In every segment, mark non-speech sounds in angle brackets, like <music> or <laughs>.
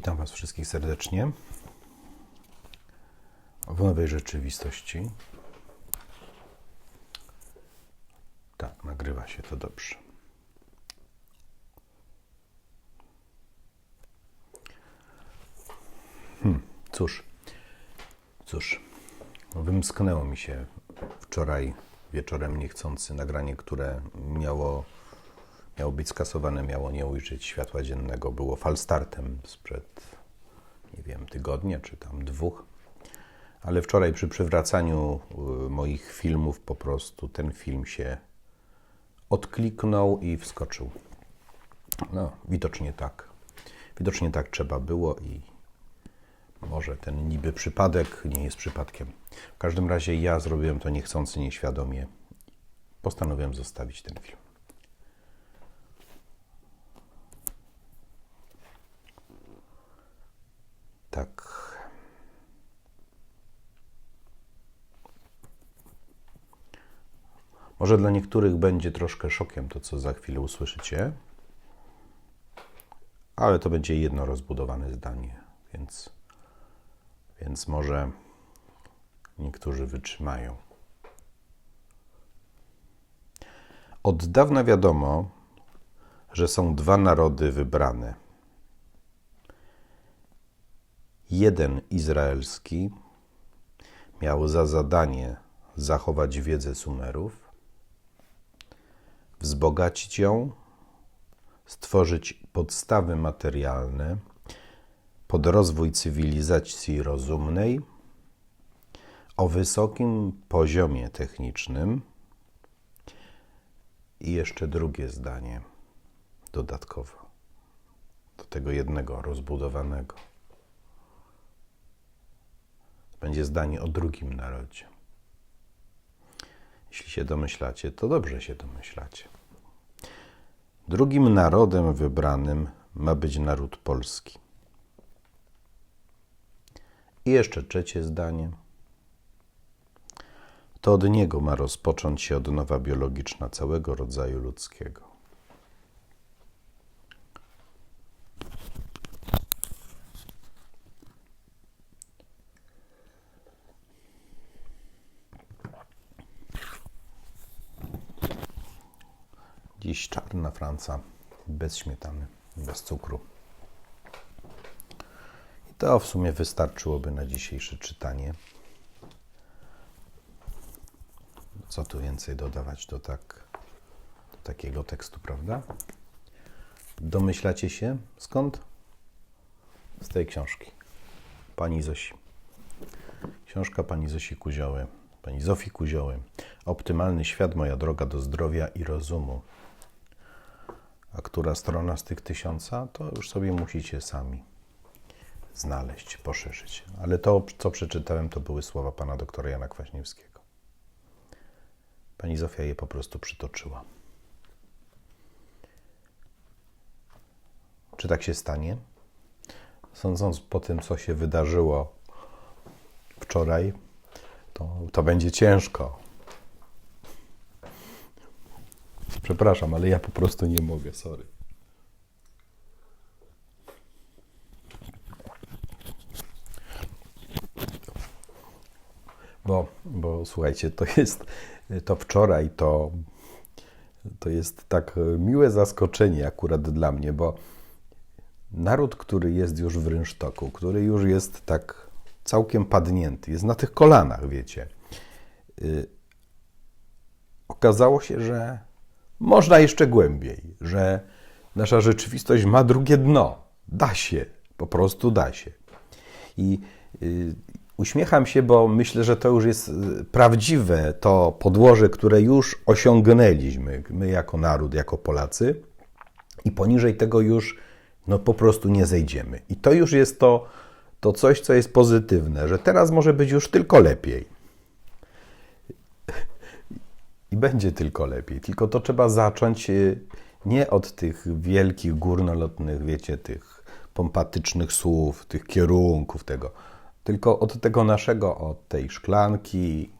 Witam Was wszystkich serdecznie w nowej rzeczywistości. Tak, nagrywa się to dobrze. Hmm, cóż, cóż, wymsknęło mi się wczoraj wieczorem niechcący nagranie, które miało miało być skasowane, miało nie ujrzeć światła dziennego. Było falstartem sprzed, nie wiem, tygodnia czy tam dwóch. Ale wczoraj przy przywracaniu y, moich filmów po prostu ten film się odkliknął i wskoczył. No, widocznie tak. Widocznie tak trzeba było i może ten niby przypadek nie jest przypadkiem. W każdym razie ja zrobiłem to niechcący, nieświadomie. Postanowiłem zostawić ten film. Tak. Może dla niektórych będzie troszkę szokiem to, co za chwilę usłyszycie, ale to będzie jedno rozbudowane zdanie, więc, więc może niektórzy wytrzymają. Od dawna wiadomo, że są dwa narody wybrane – Jeden izraelski miał za zadanie zachować wiedzę Sumerów, wzbogacić ją, stworzyć podstawy materialne pod rozwój cywilizacji rozumnej o wysokim poziomie technicznym. I jeszcze drugie zdanie dodatkowo do tego jednego rozbudowanego będzie zdanie o drugim narodzie. Jeśli się domyślacie, to dobrze się domyślacie. Drugim narodem wybranym ma być naród polski. I jeszcze trzecie zdanie. To od niego ma rozpocząć się odnowa biologiczna całego rodzaju ludzkiego. Dziś czarna Franca, bez śmietany, bez cukru. I to w sumie wystarczyłoby na dzisiejsze czytanie. Co tu więcej dodawać do, tak, do takiego tekstu, prawda? Domyślacie się skąd? Z tej książki. Pani Zosi. Książka pani Zosi Kuzioły. Pani Zofii Kuzioły. Optymalny świat, moja droga do zdrowia i rozumu a która strona z tych tysiąca, to już sobie musicie sami znaleźć, poszerzyć. Ale to, co przeczytałem, to były słowa pana doktora Jana Kwaśniewskiego. Pani Zofia je po prostu przytoczyła. Czy tak się stanie? Sądząc po tym, co się wydarzyło wczoraj, to, to będzie ciężko. Przepraszam, ale ja po prostu nie mogę, sorry. Bo, bo słuchajcie, to jest to wczoraj, to, to jest tak miłe zaskoczenie akurat dla mnie, bo naród, który jest już w rynsztoku, który już jest tak całkiem padnięty, jest na tych kolanach, wiecie. Yy, okazało się, że można jeszcze głębiej, że nasza rzeczywistość ma drugie dno. Da się, po prostu da się. I y, uśmiecham się, bo myślę, że to już jest y, prawdziwe to podłoże, które już osiągnęliśmy, my jako naród, jako Polacy, i poniżej tego już no, po prostu nie zejdziemy. I to już jest to, to coś, co jest pozytywne, że teraz może być już tylko lepiej. I będzie tylko lepiej. Tylko to trzeba zacząć y, nie od tych wielkich, górnolotnych, wiecie, tych pompatycznych słów, tych kierunków tego, tylko od tego naszego, od tej szklanki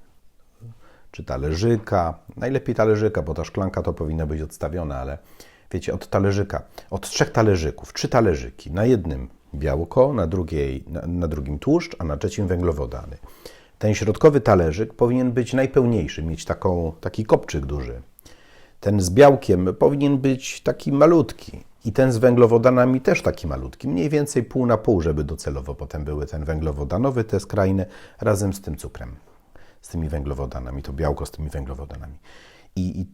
czy talerzyka. Najlepiej talerzyka, bo ta szklanka to powinna być odstawiona, ale wiecie, od talerzyka, od trzech talerzyków, trzy talerzyki. Na jednym białko, na, drugiej, na, na drugim tłuszcz, a na trzecim węglowodany. Ten środkowy talerzyk powinien być najpełniejszy, mieć taką, taki kopczyk duży. Ten z białkiem powinien być taki malutki. I ten z węglowodanami też taki malutki, mniej więcej pół na pół, żeby docelowo potem były ten węglowodanowy, te skrajne, razem z tym cukrem, z tymi węglowodanami, to białko z tymi węglowodanami. I, i,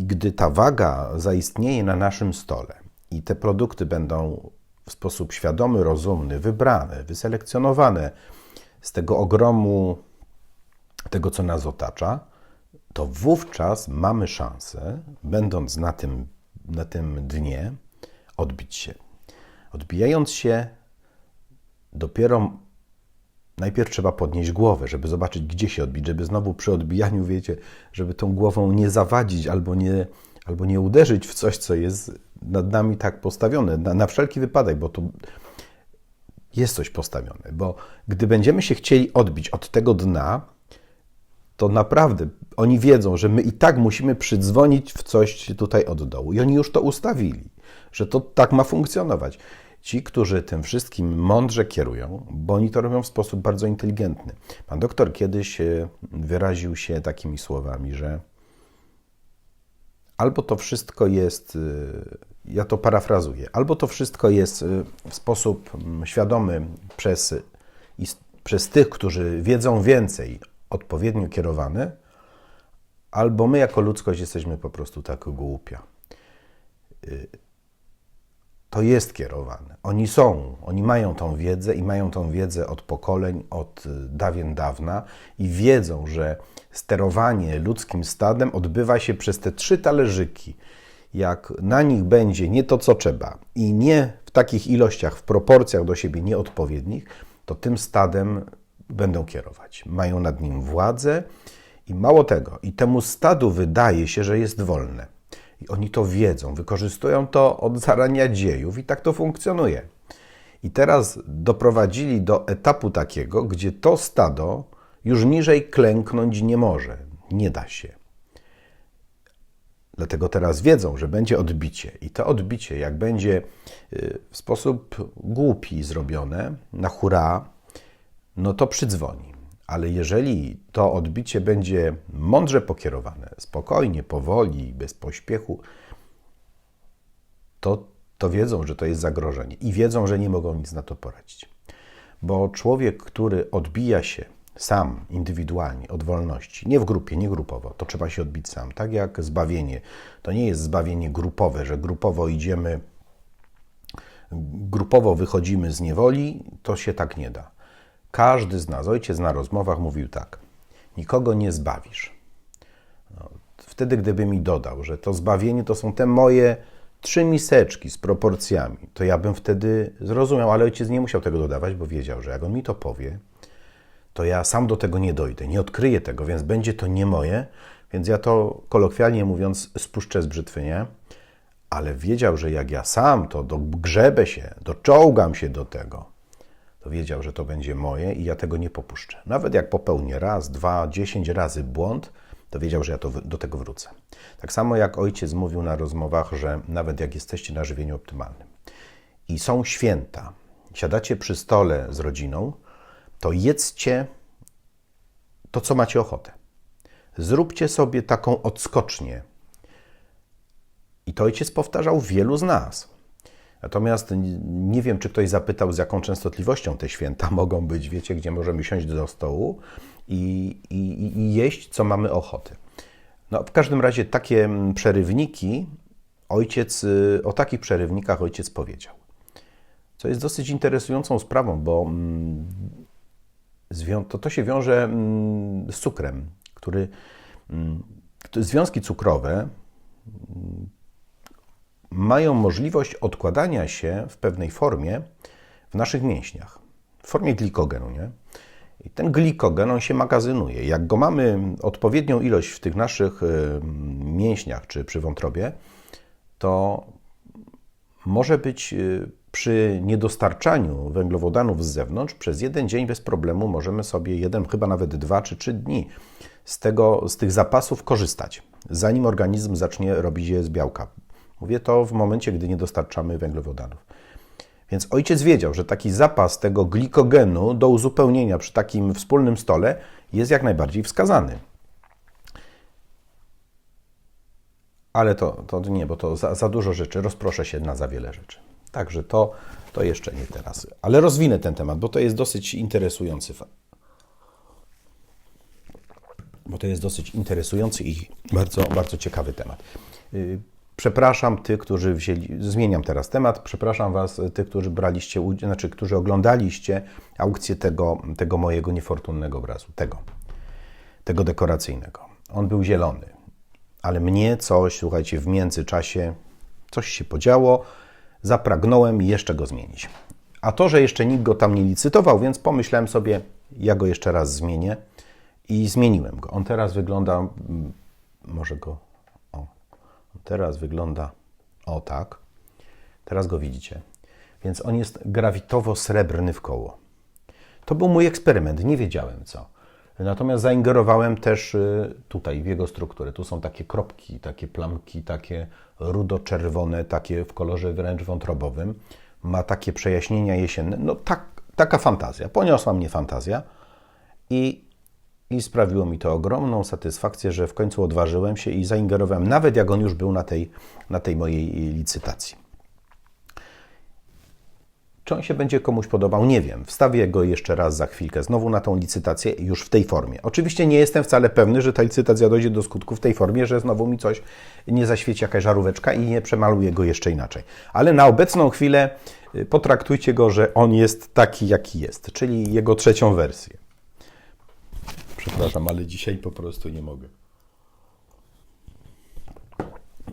i gdy ta waga zaistnieje na naszym stole i te produkty będą w sposób świadomy, rozumny, wybrane, wyselekcjonowane z tego ogromu tego, co nas otacza, to wówczas mamy szansę, będąc na tym, na tym dnie, odbić się. Odbijając się, dopiero najpierw trzeba podnieść głowę, żeby zobaczyć, gdzie się odbić, żeby znowu przy odbijaniu, wiecie, żeby tą głową nie zawadzić albo nie, albo nie uderzyć w coś, co jest nad nami tak postawione, na, na wszelki wypadek, bo to jest coś postawione. Bo gdy będziemy się chcieli odbić od tego dna, to naprawdę oni wiedzą, że my i tak musimy przydzwonić w coś tutaj od dołu. I oni już to ustawili, że to tak ma funkcjonować. Ci, którzy tym wszystkim mądrze kierują, bo oni to robią w sposób bardzo inteligentny. Pan doktor kiedyś e, wyraził się takimi słowami, że albo to wszystko jest, e, ja to parafrazuję, albo to wszystko jest e, w sposób mm, świadomy przez, przez tych, którzy wiedzą więcej odpowiednio kierowany, albo my jako ludzkość jesteśmy po prostu tak głupia. Y, to jest kierowane. Oni są, oni mają tą wiedzę i mają tą wiedzę od pokoleń, od dawien dawna i wiedzą, że sterowanie ludzkim stadem odbywa się przez te trzy talerzyki. Jak na nich będzie nie to, co trzeba i nie w takich ilościach, w proporcjach do siebie nieodpowiednich, to tym stadem będą kierować. Mają nad nim władzę i mało tego, i temu stadu wydaje się, że jest wolne. I oni to wiedzą, wykorzystują to od zarania dziejów i tak to funkcjonuje. I teraz doprowadzili do etapu takiego, gdzie to stado już niżej klęknąć nie może, nie da się. Dlatego teraz wiedzą, że będzie odbicie. I to odbicie, jak będzie y, w sposób głupi zrobione, na hura, no to przydzwoni. Ale jeżeli to odbicie będzie mądrze pokierowane, spokojnie, powoli, bez pośpiechu, to, to wiedzą, że to jest zagrożenie i wiedzą, że nie mogą nic na to poradzić. Bo człowiek, który odbija się sam, indywidualnie, od wolności, nie w grupie, nie grupowo, to trzeba się odbić sam. Tak jak zbawienie. To nie jest zbawienie grupowe, że grupowo idziemy, grupowo wychodzimy z niewoli, to się tak nie da. Każdy z nas, ojciec na rozmowach mówił tak: nikogo nie zbawisz. No, wtedy, gdyby mi dodał, że to zbawienie to są te moje trzy miseczki z proporcjami, to ja bym wtedy zrozumiał, ale ojciec nie musiał tego dodawać, bo wiedział, że jak on mi to powie, to ja sam do tego nie dojdę, nie odkryję tego, więc będzie to nie moje, więc ja to kolokwialnie mówiąc spuszczę z brzytwy, nie? Ale wiedział, że jak ja sam to dogrzebę się, doczołgam się do tego, to wiedział, że to będzie moje i ja tego nie popuszczę. Nawet jak popełnię raz, dwa, dziesięć razy błąd, to wiedział, że ja to, do tego wrócę. Tak samo jak ojciec mówił na rozmowach, że nawet jak jesteście na żywieniu optymalnym i są święta, siadacie przy stole z rodziną, to jedzcie to, co macie ochotę. Zróbcie sobie taką odskocznię. I to ojciec powtarzał wielu z nas. Natomiast nie wiem, czy ktoś zapytał, z jaką częstotliwością te święta <laughs> mogą być, wiecie, gdzie możemy siąść do stołu i, i, i jeść, co mamy ochotę. No, w każdym razie takie przerywniki, ojciec, y, o takich przerywnikach ojciec powiedział. Co jest dosyć interesującą sprawą, bo to, to się wiąże mm, z cukrem, który. Związki cukrowe mają możliwość odkładania się w pewnej formie w naszych mięśniach, w formie glikogenu. Nie? I ten glikogen on się magazynuje. Jak go mamy odpowiednią ilość w tych naszych y, mięśniach czy przy wątrobie, to może być y, przy niedostarczaniu węglowodanów z zewnątrz przez jeden dzień bez problemu możemy sobie jeden, chyba nawet dwa czy trzy dni z, tego, z tych zapasów korzystać, zanim organizm zacznie robić je z białka. Mówię to w momencie, gdy nie dostarczamy węglowodanów. Więc ojciec wiedział, że taki zapas tego glikogenu do uzupełnienia przy takim wspólnym stole jest jak najbardziej wskazany. Ale to, to nie, bo to za, za dużo rzeczy, rozproszę się na za wiele rzeczy. Także to, to jeszcze nie teraz. Ale rozwinę ten temat, bo to jest dosyć interesujący bo to jest dosyć interesujący i bardzo, bardzo ciekawy temat. Y, przepraszam tych, którzy wzięli, zmieniam teraz temat, przepraszam Was, tych, którzy braliście, znaczy, którzy oglądaliście aukcję tego, tego mojego niefortunnego obrazu, tego, tego dekoracyjnego. On był zielony, ale mnie coś, słuchajcie, w międzyczasie coś się podziało, zapragnąłem jeszcze go zmienić. A to, że jeszcze nikt go tam nie licytował, więc pomyślałem sobie, ja go jeszcze raz zmienię i zmieniłem go. On teraz wygląda, może go, o, teraz wygląda o tak. Teraz go widzicie. Więc on jest grawitowo-srebrny w koło. To był mój eksperyment, nie wiedziałem co. Natomiast zaingerowałem też y, tutaj w jego strukturę. Tu są takie kropki, takie plamki, takie rudo-czerwone, takie w kolorze wręcz wątrobowym. Ma takie przejaśnienia jesienne. No tak, taka fantazja. Poniosła mnie fantazja i i sprawiło mi to ogromną satysfakcję, że w końcu odważyłem się i zaingerowałem, nawet jak on już był na tej, na tej mojej licytacji. Czy on się będzie komuś podobał? Nie wiem. Wstawię go jeszcze raz za chwilkę, znowu na tą licytację, już w tej formie. Oczywiście nie jestem wcale pewny, że ta licytacja dojdzie do skutku w tej formie, że znowu mi coś nie zaświeci jakaś żaróweczka i nie przemaluję go jeszcze inaczej. Ale na obecną chwilę y, potraktujcie go, że on jest taki, jaki jest, czyli jego trzecią wersję. Przepraszam, ale dzisiaj po prostu nie mogę.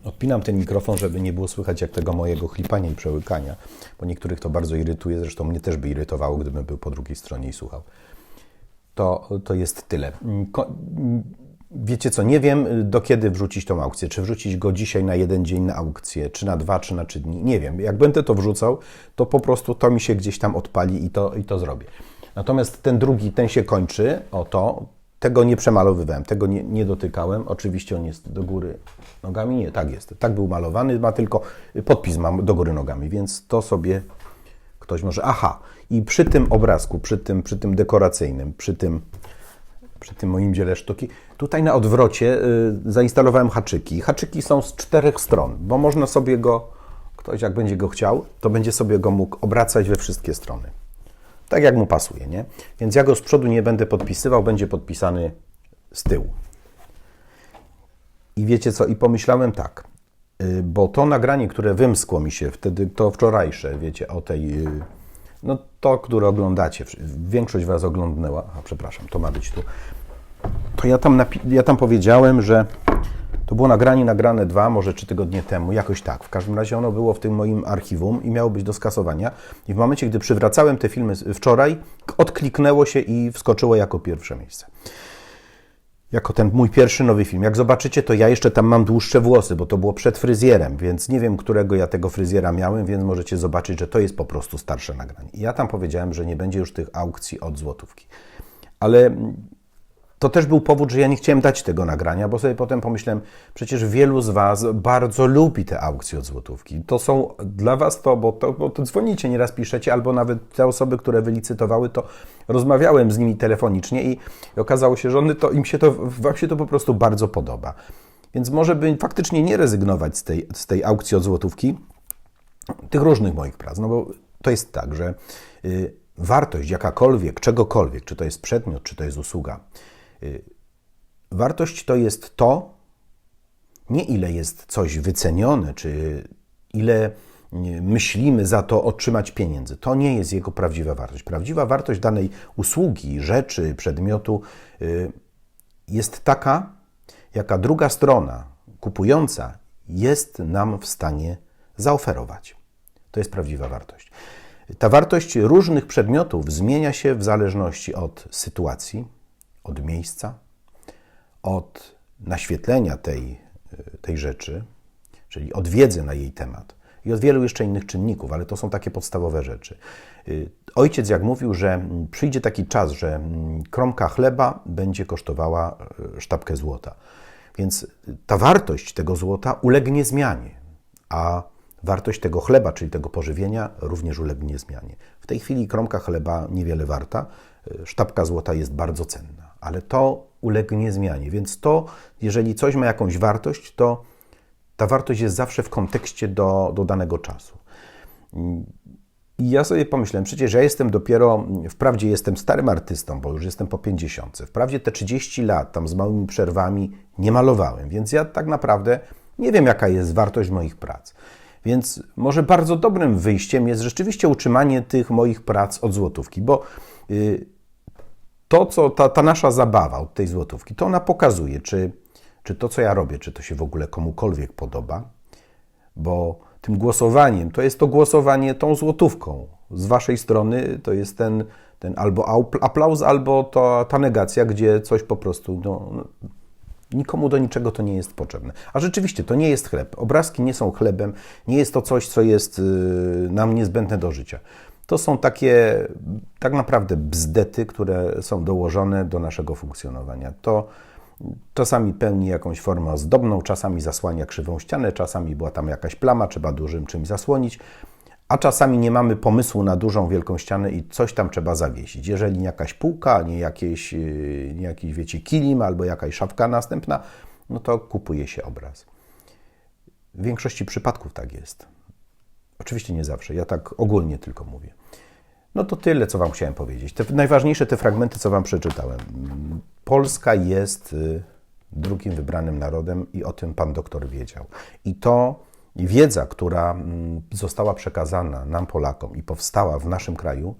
Odpinam ten mikrofon, żeby nie było słychać jak tego mojego chlipania i przełykania, bo niektórych to bardzo irytuje, zresztą mnie też by irytowało, gdybym był po drugiej stronie i słuchał. To, to jest tyle. Ko Wiecie co, nie wiem do kiedy wrzucić tą aukcję. Czy wrzucić go dzisiaj na jeden dzień na aukcję, czy na dwa, czy na trzy dni. Nie wiem. Jak będę to wrzucał, to po prostu to mi się gdzieś tam odpali i to, i to zrobię. Natomiast ten drugi, ten się kończy, o to, tego nie przemalowywałem, tego nie, nie, dotykałem. Oczywiście on jest do góry nogami. Nie, tak jest. Tak był malowany, ma tylko podpis mam do góry nogami, więc to sobie ktoś może. Aha, i przy tym obrazku, przy tym, przy tym dekoracyjnym, przy tym, przy tym moim dziele sztuki, tutaj na odwrocie y, zainstalowałem haczyki. Haczyki są z czterech stron, bo można sobie go, ktoś jak będzie go chciał, to będzie sobie go mógł obracać we wszystkie strony tak jak mu pasuje, nie? Więc ja go z przodu nie będę podpisywał, będzie podpisany z tyłu. I wiecie co? I pomyślałem tak, y, bo to nagranie, które wymskło mi się wtedy, to wczorajsze, wiecie, o tej, y, no to, które oglądacie, większość Was oglądnęła, a przepraszam, to ma być tu, to ja tam, ja tam powiedziałem, że to było nagranie nagrane dwa, może trzy tygodnie temu, jakoś tak. W każdym razie ono było w tym moim archiwum i miało być do skasowania. I w momencie, gdy przywracałem te filmy wczoraj, odkliknęło się i wskoczyło jako pierwsze miejsce. Jako ten mój pierwszy nowy film. Jak zobaczycie, to ja jeszcze tam mam dłuższe włosy, bo to było przed fryzjerem, więc nie wiem, którego ja tego fryzjera miałem, więc możecie zobaczyć, że to jest po prostu starsze nagranie. I ja tam powiedziałem, że nie będzie już tych aukcji od złotówki. Ale to też był powód, że ja nie chciałem dać tego nagrania, bo sobie potem pomyślałem, przecież wielu z Was bardzo lubi te aukcje od złotówki. To są dla Was to, bo to, bo to dzwonicie, nieraz piszecie, albo nawet te osoby, które wylicytowały, to rozmawiałem z nimi telefonicznie i okazało się, że one to, im się to, Wam się to po prostu bardzo podoba. Więc może by faktycznie nie rezygnować z tej, z tej aukcji od złotówki, tych różnych moich prac, no bo to jest tak, że y, wartość jakakolwiek, czegokolwiek, czy to jest przedmiot, czy to jest usługa, wartość to jest to, nie ile jest coś wycenione, czy ile myślimy za to otrzymać pieniędzy. To nie jest jego prawdziwa wartość. Prawdziwa wartość danej usługi, rzeczy, przedmiotu y, jest taka, jaka druga strona, kupująca, jest nam w stanie zaoferować. To jest prawdziwa wartość. Ta wartość różnych przedmiotów zmienia się w zależności od sytuacji, od miejsca, od naświetlenia tej, tej rzeczy, czyli od wiedzy na jej temat i od wielu jeszcze innych czynników, ale to są takie podstawowe rzeczy. Ojciec, jak mówił, że przyjdzie taki czas, że kromka chleba będzie kosztowała e, sztabkę złota. Więc ta wartość tego złota ulegnie zmianie, a wartość tego chleba, czyli tego pożywienia, również ulegnie zmianie. W tej chwili kromka chleba niewiele warta, sztabka złota jest bardzo cenna, ale to ulegnie zmianie. Więc to, jeżeli coś ma jakąś wartość, to ta wartość jest zawsze w kontekście do, do danego czasu. I ja sobie pomyślałem, przecież ja jestem dopiero, wprawdzie jestem starym artystą, bo już jestem po 50. Wprawdzie te 30 lat tam z małymi przerwami nie malowałem, więc ja tak naprawdę nie wiem, jaka jest wartość moich prac. Więc może bardzo dobrym wyjściem jest rzeczywiście utrzymanie tych moich prac od złotówki, bo y, to, co ta, ta nasza zabawa od tej złotówki, to ona pokazuje, czy, czy to, co ja robię, czy to się w ogóle komukolwiek podoba, bo tym głosowaniem to jest to głosowanie tą złotówką. Z waszej strony to jest ten, ten albo aplauz, albo to, ta negacja, gdzie coś po prostu no, no, nikomu do niczego to nie jest potrzebne. A rzeczywiście to nie jest chleb. Obrazki nie są chlebem, nie jest to coś, co jest y, nam niezbędne do życia. To są takie tak naprawdę bzdety, które są dołożone do naszego funkcjonowania. To czasami pełni jakąś formę ozdobną, czasami zasłania krzywą ścianę, czasami była tam jakaś plama, trzeba dużym czymś zasłonić, a czasami nie mamy pomysłu na dużą, wielką ścianę i coś tam trzeba zawiesić. Jeżeli nie jakaś półka, nie jakieś, nie jakiś wiecie, kilim albo jakaś szafka następna, no to kupuje się obraz. W większości przypadków tak jest. Oczywiście nie zawsze, ja tak ogólnie tylko mówię. No to tyle, co Wam chciałem powiedzieć. Te najważniejsze te fragmenty, co Wam przeczytałem. Polska jest y, drugim wybranym narodem i o tym Pan doktor wiedział. I to wiedza, która mm, została przekazana nam, Polakom, i powstała w naszym kraju,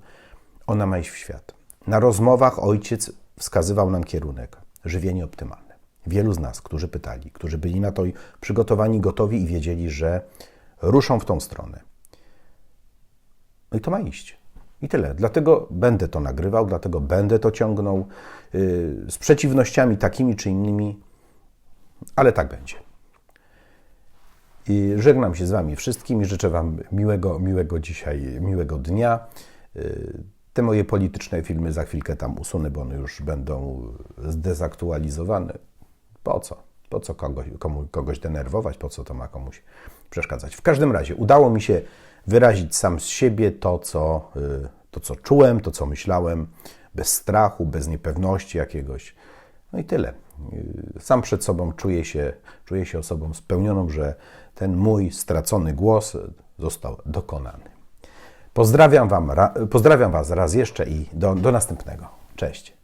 ona ma iść w świat. Na rozmowach ojciec wskazywał nam kierunek żywienie optymalne. Wielu z nas, którzy pytali, którzy byli na to przygotowani, gotowi i wiedzieli, że ruszą w tą stronę. No i to ma iść. I tyle. Dlatego będę to nagrywał, dlatego będę to ciągnął yy, z przeciwnościami takimi czy innymi, ale tak będzie. I żegnam się z Wami wszystkimi. Życzę Wam miłego, miłego dzisiaj, miłego dnia. Yy, te moje polityczne filmy za chwilkę tam usunę, bo one już będą zdezaktualizowane. Po co? Po co kogoś, komu, kogoś denerwować? Po co to ma komuś przeszkadzać? W każdym razie udało mi się wyrazić sam z siebie to, co, y, to, co czułem, to, co myślałem, bez strachu, bez niepewności jakiegoś. No i tyle. Y, sam przed sobą czuję się, czuję się osobą spełnioną, że ten mój stracony głos został dokonany. Pozdrawiam, wam, pozdrawiam Was raz jeszcze i do, do następnego. Cześć.